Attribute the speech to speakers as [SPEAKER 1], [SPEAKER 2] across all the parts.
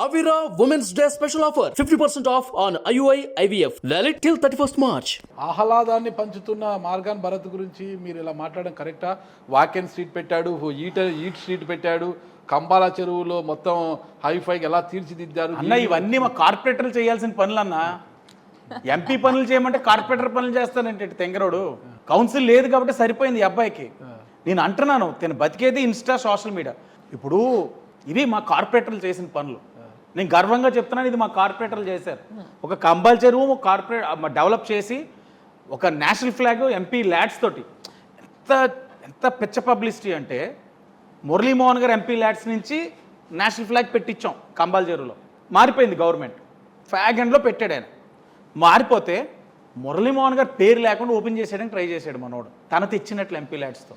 [SPEAKER 1] Avira Women's Day special offer 50% off on IUI IVF. Valid till 31st March.
[SPEAKER 2] ఆహ్లాదాన్ని పంచుతున్న మార్గాన్ భరత్ గురించి మీరు ఇలా మాట్లాడడం కరెక్టా? వాకెన్ స్ట్రీట్ పెట్టాడు ఈట ఈట్ స్ట్రీట్ పెట్టాడు కంబాల చెరువులో మొత్తం హైఫైకి ఎలా తీర్చిదిద్దారు?
[SPEAKER 3] అన్న ఇవన్నీ మా కార్పొరేటర్లు చేయాల్సిన పనులు అన్న ఎంపీ పనులు చేయమంటే కార్పొరేటర్ పనులు చేస్తానంటే తెంగరోడు. కౌన్సిల్ లేదు కాబట్టి సరిపోయింది ఈ అబ్బాయికి. నేను అంటున్నాను తను బతికేది ఇన్స్టా సోషల్ మీడియా ఇప్పుడు ఇవి మా కార్పొరేటర్లు చేసిన పనులు. నేను గర్వంగా చెప్తున్నాను ఇది మా కార్పొరేటర్లు చేశారు. ఒక కంబల్ చెరువు కార్పొరేట్ డెవలప్ చేసి ఒక నేషనల్ ఫ్లాగ్ ఎంపీ ల్యాడ్స్ తోటి. ఎంత ఎంత పిచ్చ పబ్లిసిటీ అంటే మురళీమోహన్ గారు ఎంపీ ల్యాడ్స్ నుంచి నేషనల్ ఫ్లాగ్ పెట్టించాం కంబాల్ చెరువులో మారిపోయింది గవర్నమెంట్. ఫ్లాగ్ ఎండ్లో పెట్టాడు ఆయన. మారిపోతే మురళీమోహన్ గారు పేరు లేకుండా ఓపెన్ చేసేయడానికి ట్రై చేశాడు మనోడు. తన తెచ్చినట్లు ఎంపీ ల్యాడ్స్తో.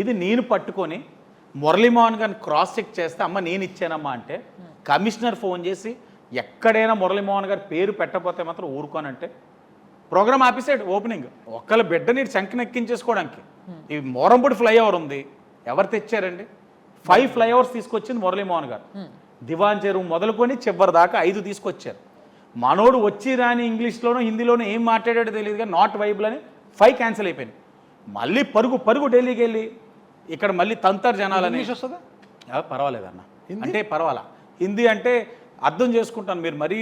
[SPEAKER 3] ఇది నేను పట్టుకొని మురళీమోహన్ గారిని క్రాస్ చెక్ చేస్తే అమ్మ నేను ఇచ్చానమ్మా అంటే కమిషనర్ ఫోన్ చేసి ఎక్కడైనా మురళీమోహన్ గారి పేరు పెట్టకపోతే మాత్రం ఊరుకోనంటే ప్రోగ్రామ్ ఆపేసాడు ఓపెనింగ్. ఒక్కళ్ళ బిడ్డని శంఖనెక్కించేసుకోవడానికి ఈ మోరంపూడి ఫ్లైఓవర్ ఉంది. ఎవరు తెచ్చారండి? ఫైవ్ ఫ్లైఓవర్స్ తీసుకొచ్చింది మురళీమోహన్ గారు. దివాన్ చెరువు మొదలుకొని చివరి దాకా ఐదు తీసుకొచ్చారు. మనోడు వచ్చి రాని ఇంగ్లీష్లోనో హిందీలోనో ఏం మాట్లాడాడో తెలియదు కానీ నాట్ వైబుల్ అని ఫైవ్ క్యాన్సిల్ అయిపోయింది మళ్ళీ పరుగు పరుగు ఢిల్లీకి వెళ్ళి ఇక్కడ మళ్ళీ తంతర్ జనాలని. పర్వాలేదన్న. అంటే పర్వాలా. హిందీ అంటే అర్థం చేసుకుంటాను. మీరు మరీ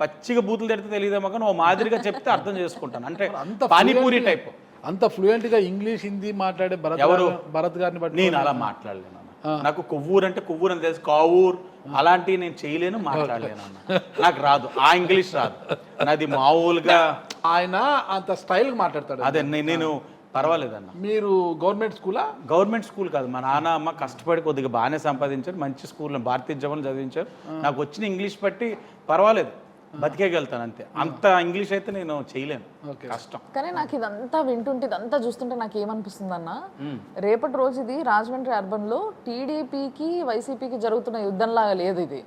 [SPEAKER 3] పచ్చిగా బూతులు తిడితే తెలియదేమో కానీ ఓ మాదిరిగా చెప్తే అర్థం చేసుకుంటాను. అంటే
[SPEAKER 2] అంత
[SPEAKER 3] పానీపూరి టైప్
[SPEAKER 2] అంత ఫ్లూయెంట్గా ఇంగ్లీష్ హిందీ మాట్లాడే భరత్
[SPEAKER 3] ఎవరు?
[SPEAKER 2] భరత్ గారిని బట్టి
[SPEAKER 3] నేను అలా మాట్లాడలేను. నాకు కొవ్వూరు అంటే కొవ్వూరు అని తెలుసు. కావూర్ అలాంటివి నేను చేయలేను మాట్లాడలేను అన్న. నాకు రాదు. ఆ ఇంగ్లీష్ రాదు. నాది మామూలుగా
[SPEAKER 2] ఆయన అంత స్టైల్ మాట్లాడతాడు.
[SPEAKER 3] అదే నేను పర్వాలేదన్న
[SPEAKER 2] మీరు గవర్నమెంట్ స్కూలా?
[SPEAKER 3] గవర్నమెంట్ స్కూల్ కాదు. మా నాన్న అమ్మ కష్టపడి కొద్దిగా బాగానే సంపాదించారు. మంచి స్కూల్లో భారతీయ జవాన్లు చదివించారు. నాకు వచ్చిన ఇంగ్లీష్ బట్టి పర్వాలేదు. బతికేయగలుగుతాను అంతే. అంత ఇంగ్లీష్ అయితే నేను చేయలేను.
[SPEAKER 2] ఓకే.
[SPEAKER 3] కష్టం.
[SPEAKER 4] కానీ నాకు ఇదంతా వింటుంటే ఇదంతా చూస్తుంటే నాకు ఏమనిపిస్తుంది అన్న? రేపటి రోజు ఇది రాజమండ్రి అర్బన్లో టీడీపీకి వైసీపీకి జరుగుతున్న యుద్ధంలాగా లేదు ఇది.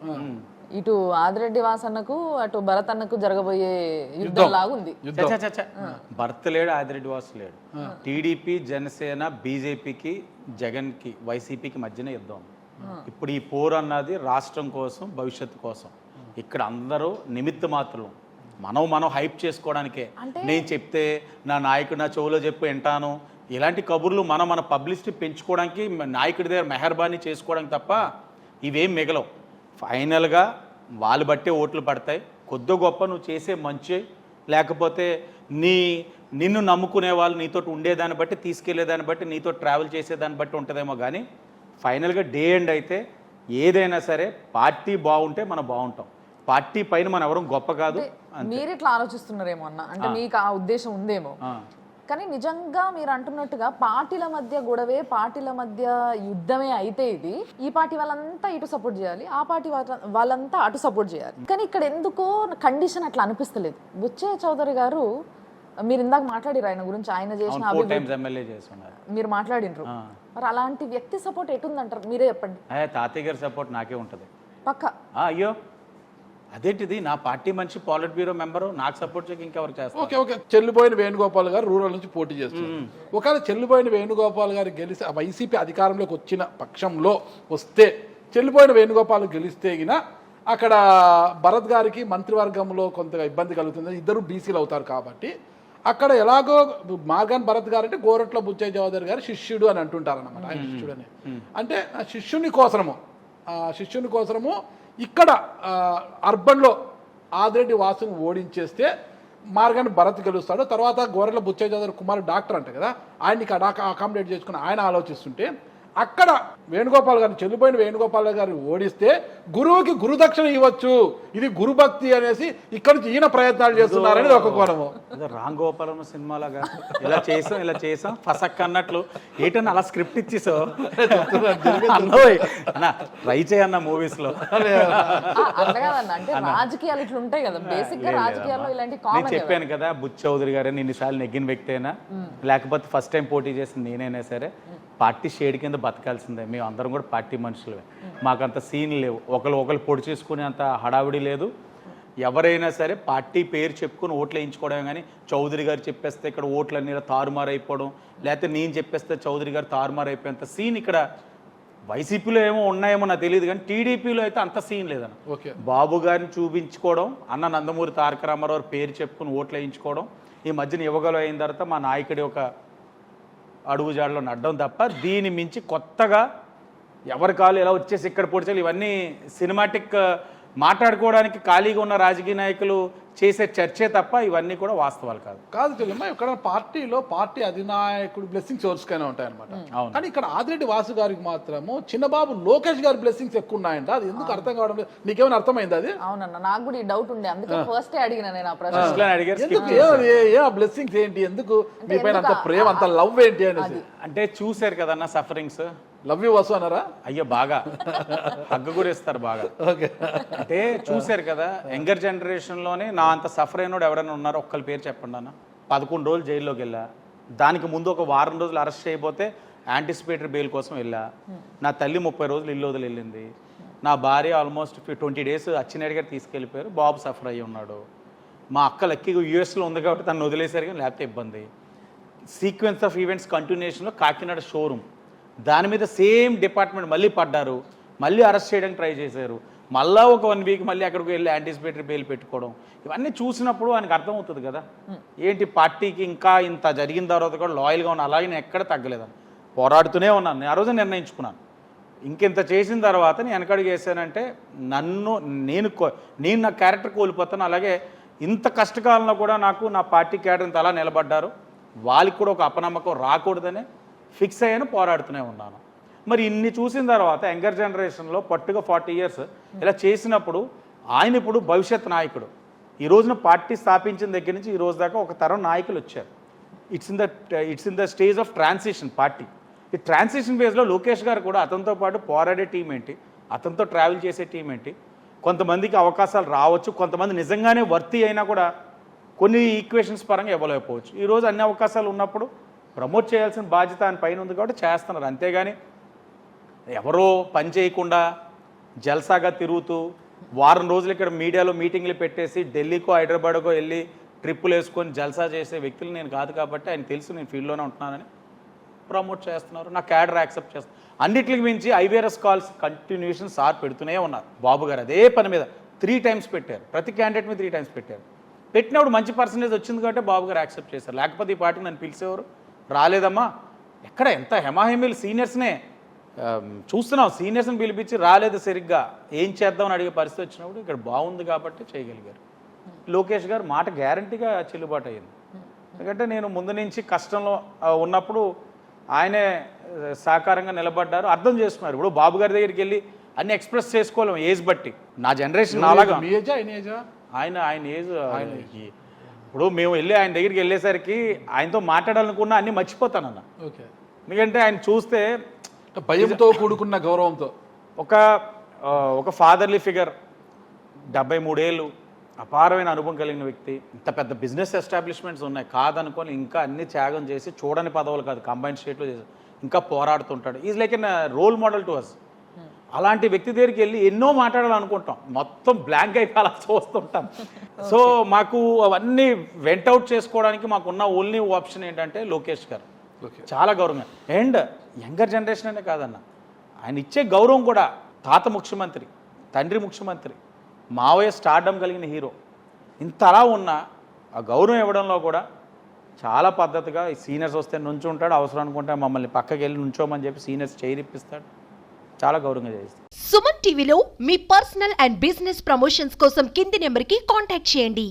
[SPEAKER 4] ఇటు ఆదిరెడ్డి వాసన్నకు అటు భరత్ అన్నకు జరగబోయే యుద్ధం. లాగా ఉంది
[SPEAKER 3] చ చ చ చ. భర్త లేడు ఆదిరెడ్డి వాసు లేడు. టీడీపీ జనసేన బీజేపీకి జగన్కి వైసీపీకి మధ్యన యుద్ధం. ఇప్పుడు ఈ పోరు అన్నది రాష్ట్రం కోసం భవిష్యత్తు కోసం. ఇక్కడ అందరూ నిమిత్త మాత్రం మనం మనం హైప్ చేసుకోవడానికే. నేను చెప్తే నా నాయకుడు నా చెవులో చెప్పి వింటాను. ఇలాంటి కబుర్లు మనం మన పబ్లిసిటీ పెంచుకోవడానికి నాయకుడి దగ్గర మెహర్బానీ చేసుకోవడానికి తప్ప ఇవేం మిగలవు. ఫైనల్గా వాళ్ళు బట్టే ఓట్లు పడతాయి. కొద్ది గొప్ప నువ్వు చేసే మంచి. లేకపోతే నీ నిన్ను నమ్ముకునే వాళ్ళు నీతో ఉండేదాన్ని బట్టి తీసుకెళ్ళేదాన్ని బట్టి నీతో ట్రావెల్ చేసేదాన్ని బట్టి ఉంటుందేమో కానీ ఫైనల్గా డే ఎండ్ అయితే ఏదైనా సరే పార్టీ బాగుంటే మనం బాగుంటాం. పార్టీ పైన మనం ఎవరం గొప్ప కాదు.
[SPEAKER 4] మీరు ఇట్లా ఆలోచిస్తున్నారేమో అన్న. అంటే మీకు ఆ ఉద్దేశం ఉందేమో. కానీ నిజంగా మీరు అంటున్నట్టుగా పార్టీల మధ్య గొడవే పార్టీల మధ్య యుద్ధమే అయితే ఇది. ఈ పార్టీ వాళ్ళంతా ఇటు సపోర్ట్ చేయాలి ఆ పార్టీ వాళ్ళ- వాళ్ళంతా అటు సపోర్ట్ చేయాలి. కానీ ఇక్కడ ఎందుకో కండిషన్ అట్లా అనిపిస్తలేదు. బుచ్చయ్య చౌదరి గారు మీరు ఇందాక మాట్లాడిరు ఆయన గురించి ఆయన చేసిన మీరు మాట్లాడినరు మరి అలాంటి వ్యక్తి సపోర్ట్ ఎటుందంటారు? మీరే చెప్పండి.
[SPEAKER 3] తాతయ్య గారి సపోర్ట్ నాకే ఉంటుంది.
[SPEAKER 4] పక్క?
[SPEAKER 3] అయ్యో. అదేంటిది? నా పార్టీ మనిషి పాలిట్ బ్యూరో మెంబరు నాకు సపోర్ట్ చేయక ఇంకెవరు చేస్తారు?
[SPEAKER 2] Okay okay. చెల్లిపోయిన వేణుగోపాల్ గారు రూరల్ నుంచి పోటీ చేస్తున్నారు. ఒకవేళ చెల్లిపోయిన వేణుగోపాల్ గారు గెలిచి వైసీపీ అధికారంలోకి వచ్చిన పక్షంలో వస్తే చెల్లిపోయిన వేణుగోపాల్ గెలిస్తే గిన అక్కడ భరత్ గారికి మంత్రివర్గంలో కొంత ఇబ్బంది కలుగుతుంది. ఇద్దరు బీసీలు అవుతారు కాబట్టి. అక్కడ ఎలాగో మార్గాన్ భరత్ గారు అంటే గోరట్ల బుచ్చయ్య చౌదరి గారు శిష్యుడు అని అంటుంటారు అనమాట ఆయన శిష్యుడు అని అంటే ఆ శిష్యుని కోసము ఆ శిష్యుని కోసము ఇక్కడ అర్బన్లో ఆదిరెడ్డి వాసును ఓడించేస్తే మార్గాన్ని భరత్ గెలుస్తాడు. తర్వాత గోరెల బుచ్చయ్య చౌదరి కుమార్ డాక్టర్ అంట కదా ఆయనకి అడా అకామిడేట్ చేసుకుని ఆయన ఆలోచిస్తుంటే అక్కడ వేణుగోపాల్ గారిని చెల్లిపోయిన వేణుగోపాల్ గారిని ఓడిస్తే గురువుకి గురుదక్షిణ ఇవ్వచ్చు. ఇది గురుభక్తి అనేసి ఇక్కడ నుంచి ఈయన ప్రయత్నాలు చేస్తున్నారని ఒక కోణము.
[SPEAKER 3] రామ్ గోపాలం సినిమాలాగా. ఇలా చేసాం ఇలా చేసాం ఫసక్ అన్నట్లు. ఏంటన్నా అలా స్క్రిప్ట్ ఇచ్చేసావు? ట్రై చేయన్న
[SPEAKER 4] మూవీస్లో రాజకీయాలు ఇట్లా ఉంటాయి కదా బేసిక్గా రాజకీయాల్లో ఇలాంటి
[SPEAKER 3] నేను చెప్పాను కదా. బుచ్ చౌదరి గారు ఇన్నిసార్లు నెగ్గిన వ్యక్తి అయినా. లేకపోతే ఫస్ట్ టైం పోటీ చేసింది నేనైనా సరే. పార్టీ షేడ్ కింద బతకాల్సిందే. మేము అందరం కూడా పార్టీ మనుషులమే. మాకంత సీన్ లేవు. ఒకరు ఒకరు పొడి చేసుకునే అంత హడావిడి లేదు. ఎవరైనా సరే పార్టీ పేరు చెప్పుకొని ఓట్లు వేయించుకోవడమే కానీ చౌదరి గారు చెప్పేస్తే ఇక్కడ ఓట్లన్నీ ఇలా తారుమారు అయిపోవడం లేకపోతే నేను చెప్పేస్తే చౌదరి గారు తారుమారు అయిపోయేంత సీన్ ఇక్కడ వైసీపీలో ఏమో ఉన్నాయేమో నాకు తెలియదు కానీ టీడీపీలో అయితే అంత సీన్ లేదన్న.
[SPEAKER 2] ఓకే.
[SPEAKER 3] బాబు గారిని చూపించుకోవడం అన్న నందమూరి తారక రామారావు పేరు చెప్పుకుని ఓట్లు వేయించుకోవడం ఈ మధ్యన యువగలు అయిన తర్వాత మా నాయకుడి ఒక అడుగుజాడలో నడ్డం తప్ప దీని మించి కొత్తగా ఎవరి కాలు ఎలా వచ్చేసి ఇక్కడ పొడిచాలి ఇవన్నీ సినిమాటిక్ మాట్లాడుకోవడానికి ఖాళీగా ఉన్న రాజకీయ నాయకులు చేసే చర్చే తప్ప ఇవన్నీ కూడా వాస్తవాలు కాదు.
[SPEAKER 2] కాదు చెల్లెమ్మ ఇక్కడ పార్టీలో పార్టీ అధినాయకుడు బ్లెస్సింగ్స్ ఎవరికైనా ఉంటాయన్నమాట. కానీ ఇక్కడ ఆదిరెడ్డి వాసు గారికి మాత్రము చిన్నబాబు లోకేష్ గారి బ్లెస్సింగ్స్ ఎక్కువ ఉన్నాయంట అది ఎందుకు అర్థం కావడం లేదు. నీకేమైనా అర్థమైంది అది?
[SPEAKER 4] అవునన్న నాకు కూడా ఈ డౌట్ ఉండే. అందుకే ఫస్ట్ అడిగిన నేను ఆ ప్రశ్న.
[SPEAKER 2] ఎందుకు. ఏ- బ్లెస్సింగ్స్ ఏంటి? ఎందుకు? మీ పైన అంత ప్రేమ అంత లవ్ ఏంటి అనేసి.
[SPEAKER 3] అంటే చూశారు కదన్న సఫరింగ్స్
[SPEAKER 2] లవ్ యూ వసు అన్నారా?
[SPEAKER 3] అయ్యో బాగా. హగ్గు కూడా ఇస్తారు బాగా.
[SPEAKER 2] ఓకే.
[SPEAKER 3] అంటే చూశారు కదా యంగర్ జనరేషన్లోనే నా అంత సఫర్ అయినోడు ఎవరైనా ఉన్నారో ఒక్కరి పేరు చెప్పండి అన్న. పదకొండు రోజులు జైల్లోకి వెళ్ళా. దానికి ముందు ఒక వారం రోజులు అరెస్ట్ చేయబోతే యాంటిసిపేటరీ బెయిల్ కోసం వెళ్ళా. నా తల్లి ముప్పై రోజులు ఇల్లు వదిలి వెళ్ళింది. నా భార్య ఆల్మోస్ట్ ట్వంటీ డేస్ అచ్చినేడు గారు తీసుకెళ్ళిపోయారు. బాబు సఫర్ అయ్యి ఉన్నాడు. మా అక్క లక్కీగా యూఎస్లో ఉంది కాబట్టి తను వదిలేశారు కానీ లేకపోతే ఇబ్బంది. సీక్వెన్స్ ఆఫ్ ఈవెంట్స్ కంటిన్యూషన్లో కాకినాడ షోరూమ్ దాని మీద సేమ్ డిపార్ట్మెంట్ మళ్ళీ పడ్డారు మళ్ళీ అరెస్ట్ చేయడానికి ట్రై చేశారు. మళ్ళా ఒక వన్ వీక్ మళ్ళీ అక్కడికి వెళ్ళి యాంటిసిపేటరీ బెయిల్ పెట్టుకోవడం. ఇవన్నీ చూసినప్పుడు ఆయనకు అర్థమవుతుంది కదా. ఏంటి పార్టీకి ఇంకా ఇంత జరిగిన తర్వాత కూడా లాయల్గా ఉన్నా అలాగే నేను ఎక్కడ తగ్గలేదని పోరాడుతూనే ఉన్నాను. నేను ఆ రోజు నిర్ణయించుకున్నాను. ఇంకెంత చేసిన తర్వాత నేను వెనకడుగు వేసానంటే నన్ను నేను కో- నేను నా క్యారెక్టర్ కోల్పోతాను. అలాగే ఇంత కష్టకాలంలో కూడా నాకు నా పార్టీ క్యాడర్ ఇంత అలా నిలబడ్డారు. వాళ్ళకి కూడా ఒక అపనమ్మకం రాకూడదనే ఫిక్స్ అయ్యాను పోరాడుతూనే ఉన్నాను. మరి ఇన్ని చూసిన తర్వాత యంగర్ జనరేషన్లో పట్టుగా ఫార్టీ ఇయర్స్ ఇలా చేసినప్పుడు ఆయన ఇప్పుడు భవిష్యత్ నాయకుడు. ఈ రోజున పార్టీ స్థాపించిన దగ్గర నుంచి ఈ రోజు దాకా ఒక తరం నాయకులు వచ్చారు. It's in the it's in the stage of transition party. ఈ ట్రాన్సిషన్ ఫేజ్లో లోకేష్ గారు కూడా అతనితో పాటు పోరాడే టీం ఏంటి అతనితో ట్రావెల్ చేసే టీం ఏంటి కొంతమందికి అవకాశాలు రావచ్చు కొంతమంది నిజంగానే వర్తి అయినా కూడా కొన్ని ఈక్వేషన్స్ పరంగా ఇవ్వలేకపోవచ్చు ఈరోజు అన్ని అవకాశాలు ఉన్నప్పుడు ప్రమోట్ చేయాల్సిన బాధ్యత ఆయన పైన ఉంది కాబట్టి చేస్తున్నారు. అంతేగాని ఎవరో పని చేయకుండా జల్సాగా తిరుగుతూ వారం రోజులు ఇక్కడ మీడియాలో మీటింగ్లు పెట్టేసి ఢిల్లీకో హైదరాబాద్కో వెళ్ళి ట్రిప్పులు వేసుకొని జల్సా చేసే వ్యక్తులు నేను కాదు కాబట్టి ఆయన తెలుసు నేను ఫీల్డ్లోనే ఉంటున్నానని ప్రమోట్ చేస్తున్నారు. నా క్యాడర్ యాక్సెప్ట్ చేస్తున్నారు. అన్నిటికి మించి ఐవేరస్ కాల్స్ కంటిన్యూషన్ సార్ పెడుతూనే ఉన్నారు. బాబు గారు అదే పని మీద త్రీ టైమ్స్ పెట్టారు. ప్రతి క్యాండిడేట్ మీద త్రీ టైమ్స్ పెట్టారు. పెట్టినప్పుడు మంచి పర్సంటేజ్ వచ్చింది కాబట్టి బాబు గారు యాక్సెప్ట్ చేశారు. లేకపోతే ఈ పార్టీ నన్ను పిలిచేవారు. రాలేదమ్మా. ఎక్కడ ఎంత హెమాహెమీలు సీనియర్స్నే చూస్తున్నాం. సీనియర్స్ని పిలిపించి రాలేదు సరిగ్గా. ఏం చేద్దామని అడిగే పరిస్థితి వచ్చినప్పుడు ఇక్కడ బాగుంది కాబట్టి చేయగలిగారు. లోకేష్ గారు మాట గ్యారంటీగా చెల్లుబాటు అయ్యింది. ఎందుకంటే నేను ముందు నుంచి కష్టంలో ఉన్నప్పుడు ఆయనే సహకారంగా నిలబడ్డారు. అర్థం చేసుకున్నారు. ఇప్పుడు బాబు గారి దగ్గరికి వెళ్ళి అన్ని ఎక్స్ప్రెస్ చేసుకోలేం ఏజ్ బట్టి. నా జనరేషన్ అలాగా
[SPEAKER 2] ఆయన
[SPEAKER 3] ఆయన ఏజ్ ఇప్పుడు మేము వెళ్ళి ఆయన దగ్గరికి వెళ్ళేసరికి ఆయనతో మాట్లాడాలనుకున్నా అన్నీ మర్చిపోతానన్న.
[SPEAKER 2] ఓకే.
[SPEAKER 3] ఎందుకంటే ఆయన చూస్తే
[SPEAKER 2] భయంతో కూడుకున్న గౌరవంతో.
[SPEAKER 3] ఒక ఒక ఫాదర్లీ ఫిగర్ డెబ్బై మూడేళ్ళు అపారమైన అనుభవం కలిగిన వ్యక్తి. ఇంత పెద్ద బిజినెస్ ఎస్టాబ్లిష్మెంట్స్ ఉన్నాయి. కాదనుకొని ఇంకా అన్ని త్యాగం చేసి చూడని పదవులు కాదు. కంబైన్ స్టేట్లో చేసి ఇంకా పోరాడుతుంటాడు. Is like an role model to us అలాంటి వ్యక్తి దగ్గరికి వెళ్ళి ఎన్నో మాట్లాడాలనుకుంటాం. మొత్తం బ్లాంక్ అయిపోయి అలా చూస్తుంటాం. సో మాకు అవన్నీ వెంట్ అవుట్ చేసుకోవడానికి మాకున్న ఓన్లీ ఆప్షన్ ఏంటంటే లోకేష్ గారు.
[SPEAKER 2] ఓకే
[SPEAKER 3] చాలా గౌరవంగా అండ్ యంగర్ జనరేషన్ అనే కాదన్న. ఆయన ఇచ్చే గౌరవం కూడా తాత ముఖ్యమంత్రి తండ్రి ముఖ్యమంత్రి మావయ్య స్టార్డమ్ కలిగిన హీరో ఇంత అలా ఉన్నా ఆ గౌరవం ఇవ్వడంలో కూడా చాలా పద్ధతిగా ఈ సీనియర్స్ వస్తే నుంచు ఉంటాడు అవసరం అనుకుంటే మమ్మల్ని పక్కకి వెళ్ళి నుంచోమని చెప్పి సీనియర్స్ చేరిప్పిస్తాడు చాలా గౌరవంగా చేస్తాం.
[SPEAKER 5] సుమన్ టీవీలో మీ పర్సనల్ అండ్ బిజినెస్ ప్రమోషన్స్ కోసం కింది నెంబర్కి కాంటాక్ట్ చేయండి.